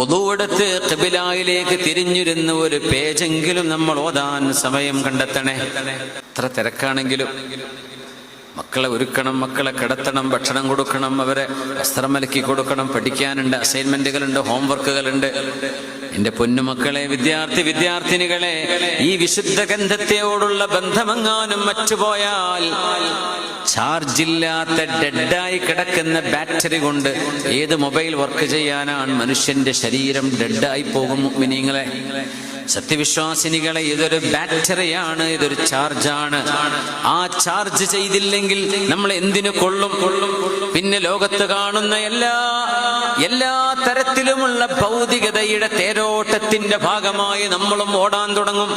ഒതുവെടുത്ത് കബിലായിലേക്ക് തിരിഞ്ഞിരുന്ന ഒരു പേജെങ്കിലും നമ്മൾ ഓതാൻ സമയം കണ്ടെത്തണേ. എത്ര തിരക്കാണെങ്കിലും മക്കളെ ഒരുക്കണം മക്കളെ കിടത്തണം ഭക്ഷണം കൊടുക്കണം അവരെ വസ്ത്രം മലക്കി കൊടുക്കണം പഠിക്കാനുണ്ട് അസൈൻമെന്റുകളുണ്ട് ഹോംവർക്കുകളുണ്ട്. എന്റെ പൊന്നുമക്കളെ വിദ്യാർത്ഥി വിദ്യാർത്ഥിനികളെ ഈ വിശുദ്ധ ഗന്ധത്തെയോടുള്ള ബന്ധമെങ്ങാനും മറ്റുപോയാൽ ചാർജില്ലാത്ത ഡെഡായി കിടക്കുന്ന ബാറ്ററി കൊണ്ട് ഏത് മൊബൈൽ വർക്ക് ചെയ്യാനാണ് മനുഷ്യന്റെ ശരീരം ഡെഡായി പോകും മിനിങ്ങളെ സത്യവിശ്വാസിനികളെ ഇതൊരു ബാറ്ററിയാണ് ഇതൊരു ചാർജാണ്. ആ ചാർജ് ചെയ്തില്ലെങ്കിൽ നമ്മൾ എന്തിനു കൊള്ളും? കൊള്ളും പിന്നെ ലോകത്ത് കാണുന്ന എല്ലാ എല്ലാ തരത്തിലുമുള്ള ഭൗതികതയുടെ തേരോട്ടത്തിന്റെ ഭാഗമായി നമ്മളും ഓടാൻ തുടങ്ങും.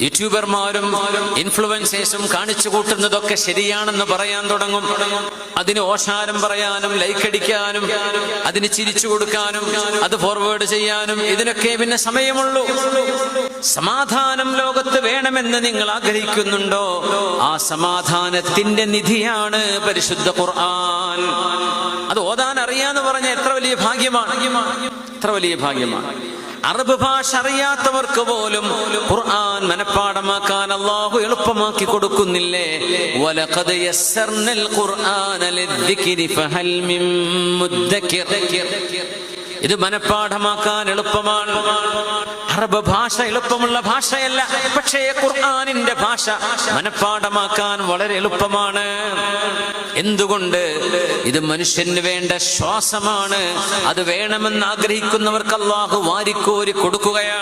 യൂട്യൂബർമാരും ഇൻഫ്ലുവൻസേഴ്സും കാണിച്ചു കൂട്ടുന്നതൊക്കെ ശരിയാണെന്ന് പറയാൻ തുടങ്ങും. അതിന് ഓശാരം പറയാനും ലൈക്ക് അടിക്കാനും അതിന് ചിരിച്ചു കൊടുക്കാനും അത് ഫോർവേഡ് ചെയ്യാനും ഇതിനൊക്കെ പിന്നെ സമയമുള്ളൂ. സമാധാനം ലോകത്ത് വേണമെന്ന് നിങ്ങൾ ആഗ്രഹിക്കുന്നുണ്ടോ? ആ സമാധാനത്തിന്റെ നിധിയാണ് പരിശുദ്ധ ഖുർആൻ. അത് ഓതാൻ അറിയാന്ന് പറഞ്ഞ എത്ര വലിയ ഭാഗ്യമാണ്? എത്ര വലിയ ഭാഗ്യമാണ്? അറബ് ഭാഷ അറിയാത്തവർക്ക് പോലും ഖുർആൻ മനഃപ്പാടമാക്കാൻ അള്ളാഹു എളുപ്പമാക്കി കൊടുക്കുന്നില്ലേ? വലഖദ് യസ്സർനൽ ഖുർആന ഫഹൽ മിൻ ഇത് മനഃപ്പാഠമാക്കാൻ എളുപ്പമാണ്. അറബ് ഭാഷ എളുപ്പമുള്ള ഭാഷയല്ല പക്ഷേ ഖുർആാനിന്റെ ഭാഷ മനഃപ്പാഠമാക്കാൻ വളരെ എളുപ്പമാണ്. എന്തുകൊണ്ട്? ഇത് മനുഷ്യന് വേണ്ട ശ്വാസമാണ്. അത് വേണമെന്ന് ആഗ്രഹിക്കുന്നവർക്ക് അള്ളാഹു വാരിക്കോരി കൊടുക്കുകയാണ്.